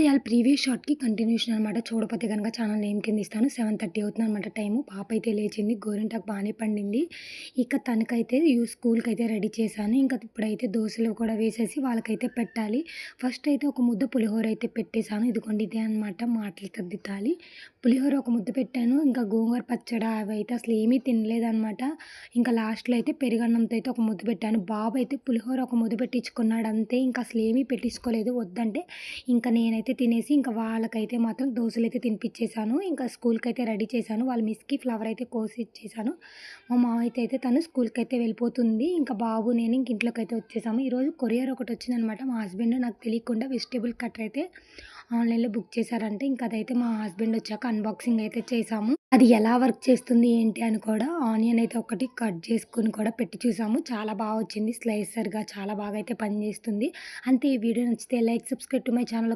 ఇవాళ previous షాట్‌కి continuation అనమాట. చూడపోతే కనుక ఛానల్ నేమ్ కింద ఇస్తాను. సెవెన్ థర్టీ అవుతుంది అనమాట టైము. పాప అయితే లేచింది. గోరింటాకు బాగానే పండింది. ఇక తనకైతే స్కూల్కి అయితే రెడీ చేశాను. ఇంకా ఇప్పుడైతే దోశలు కూడా వేసేసి వాళ్ళకైతే పెట్టాలి. ఫస్ట్ అయితే ఒక ముద్ద పులిహోర అయితే పెట్టేశాను. ఇదిగోండి ఇదే అనమాట మాటలు తద్ది పులిహోర ఒక ముద్ద పెట్టాను. ఇంకా గోంగూర పచ్చడ అయితే అసలు ఏమీ తినలేదనమాట. ఇంకా లాస్ట్‌లో అయితే పెరుగన్నంతో అయితే ఒక ముద్ద పెట్టాను. బాబు అయితే పులిహోర ఒక ముద్ద పెట్టించుకున్నాడు అంతే. ఇంకా అసలు ఏమీ పెట్టించుకోలేదు. వద్దంటే ఇంకా నేనైతే తినేసి ఇంకా వాళ్ళకైతే మాత్రం దోసలు అయితే తినిపించేశాను ఇంకా స్కూల్కి అయితే రెడీ చేశాను. వాళ్ళ మిస్‌కి ఫ్లవర్ అయితే కోసి ఇచ్చేసాను. మా మామయ్యతో అయితే తను స్కూల్కి అయితే వెళ్ళిపోతుంది. ఇంకా బాబు నేను ఇంక అయితే వచ్చేసాము. ఈరోజు కొరియర్ ఒకటి వచ్చిందనమాట. మా హస్బెండ్ నాకు తెలియకుండా వెజిటేబుల్ కట్టర్ అయితే ఆన్‌లైన్‌లో బుక్ చేశారంటే ఇంకా అదైతే మా హస్బెండ్ వచ్చాక అన్బాక్సింగ్ అయితే చేశాము. అది ఎలా వర్క్ చేస్తుంది ఏంటి అని కూడా ఆనియన్ అయితే ఒకటి కట్ చేసుకొని కూడా పెట్టి చూసాము. చాలా బాగా వచ్చింది. స్లైసర్‌గా చాలా బాగా అయితే పనిచేస్తుంది. అంతే ఈ వీడియో నచ్చితే like, subscribe to my channel.